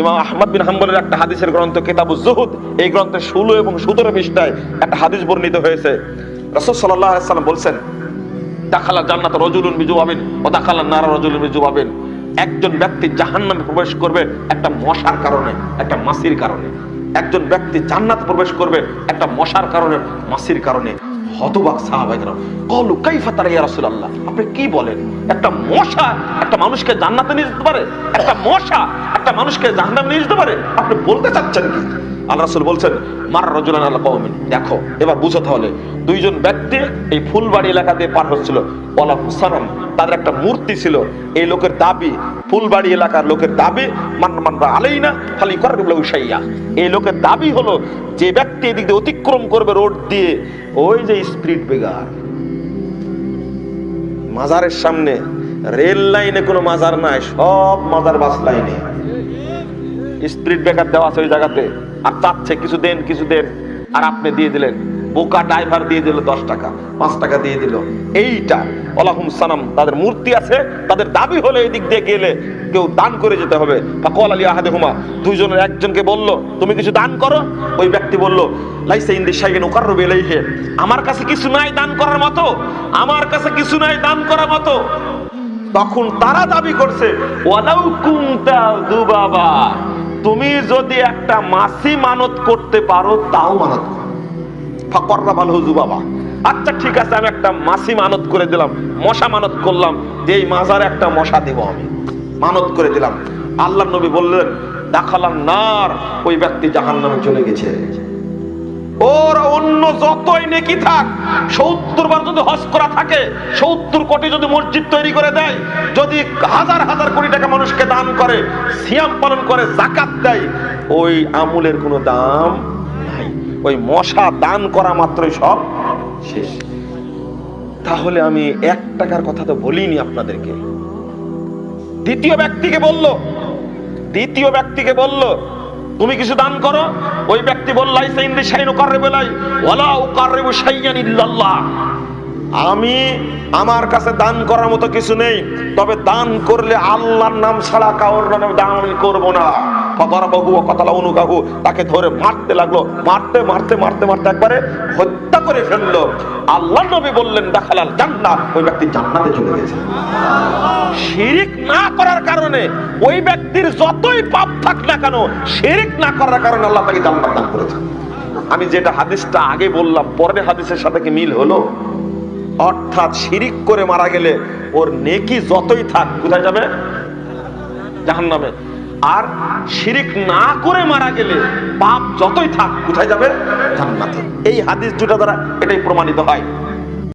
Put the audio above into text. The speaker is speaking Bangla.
ইমাম আহমদ বিন হাম্বলের একটা হাদিসের গ্রন্থ কিতাবুজ জুহুদ এই গ্রন্থের ষোলো এবং সতেরো পৃষ্ঠায় একটা হাদিস বর্ণিত হয়েছে। রসদ সাল্লাহ সাল্লাম বলছেন, দাখালা জান্নাত রজুলুন বিজুবাবিন ও দাখালা নারা রজুলুন বিজুবাবিন। একজন ব্যক্তি জাহান্নামে প্রবেশ করবে একটা মশার কারণে, একটা মাসির কারণে। একজন ব্যক্তি জান্নাত প্রবেশ করবে একটা মশার কারণে, মাসির কারণে। হতবাক সাহাবাইকরাম, কলু কাইফা তারা ইয়া রাসূলুল্লাহ? আপনি কি বলেন? একটা মশা একটা মানুষকে জান্নাতে নিয়ে যেতে পারে? একটা মশা একটা মানুষকে জাহান্নামে নিয়ে যেতে পারে? আপনি বলতে চাচ্ছেন কি? আল্লাহ রাসূল বলছেন, মার রজুলান আল্লাহ কওমিন। দেখো, এবার বুঝো তাহলে, দুইজন ব্যক্তি এই ফুলবাড়ি এলাকা দিয়ে পার হচ্ছিল। তাদের একটা মূর্তি ছিল। এই লোকের দাবি, ফুলবাড়ি এলাকার লোকের দাবি, মান মানবা আলাইনা খালি এই লোকের দাবি হলো, যে ব্যক্তি এদিক দিয়ে অতিক্রম করবে রোড দিয়ে, ওই যে স্পিড বেগার। মাজারের সামনে রেল লাইনে কোনো মাজার নাই, সব মাজার বাস লাইনে। স্পিড ব্রেকার দেওয়া আছে ওই জায়গাতে। আর চাচ্ছে কিছু দেন কিছু দেন। আর আপনি দিয়ে দিলেন। বোকা ড্রাইভার দিয়ে দিল দশ টাকা, পাঁচ টাকা দিয়ে দিল। এইটা আলাহুম সানাম তাদের মূর্তি আছে, তাদের দাবি হলে এই দিক দিয়ে গেলে কেউ দান করে যেতে হবে। ফাকল আলী আহাদে হুমা দুইজনের একজনকে বলল, তুমি কিছু দান করো? ওই ব্যক্তি বলল, লাইসা ইন্দি সাইগেন ওকার বেলাইহে আমার কাছে কিছু নাই দান করার মতো। আমার কাছে কিছু নাই দান করার মতো। তখন তারা দাবি করছে, ওয়ালাউ কুনতা দুবাবা, তুমি যদি একটা মাসি মানত করতে পারো, তাও মানত আচ্ছা ঠিক আছে, আমি একটা মাসি মানত করে দিলাম, মশা মানত করলাম যে এই মাজারে একটা মশা দেব আমি, মানত করে দিলাম। আল্লাহ নবী বললেন দেখালাম নার, ওই ব্যক্তি জাহান্নামে চলে গেছে। ওর অন্য যতই নেকি থাক, সত্তর বার যদি করা থাকে, সত্তর কোটি যদি মসজিদ তৈরি করে দেয়, যদি হাজার হাজার কোটি টাকা মানুষকে দান করে, সিয়াম পালন করে, জাকাত দেয়, ওই আমুলের কোনো দাম নাই। ওই মশা দান করা মাত্রই সব শেষ। তাহলে আমি এক টাকার কথা তো বলিনি আপনাদেরকে। দ্বিতীয় ব্যক্তিকে বলল, দ্বিতীয় ব্যক্তিকে বলল তুমি কিছু দান করো? ওই ব্যক্তি বলল, লাইসা ইন্দি শাইনু কাররিবু লাই ওয়ালা উকাররিবু সাইয়ান ইল্লাল্লাহ। আমি আমার কাছে দান করার মতো কিছু নেই, তবে দান করলে আল্লাহর নাম ছাড়া কারোর নামে দান আমি করব না। তাকে ধরে মারতে লাগল। মারতে মারতে মারতে মারতে একবারে হত্যা করে ফেলল। আল্লাহ নবী বললেন দেখালাল জান্নাত ওই ব্যক্তি জান্নাতে চলে গেছে। শিরিক না করার কারণে, ওই ব্যক্তির যতই পাপ থাক না কেন, শিরিক না করার কারণে আল্লাহ তাকে জান্নাত দান আমি যেটা হাদিসটা আগে বললাম পরের হাদিসের সাথে কি মিল হলো? অর্থাৎ শিরিক করে মারা গেলে ওর নেকি যতই থাক, কোথায় যাবে? জাহান্নামে। আর শিরিক না করে মারা গেলে পাপ যতই থাক, কোথায় যাবে? জান্নাতে। এই হাদিস দুটা দ্বারা এটাই প্রমাণিত হয়।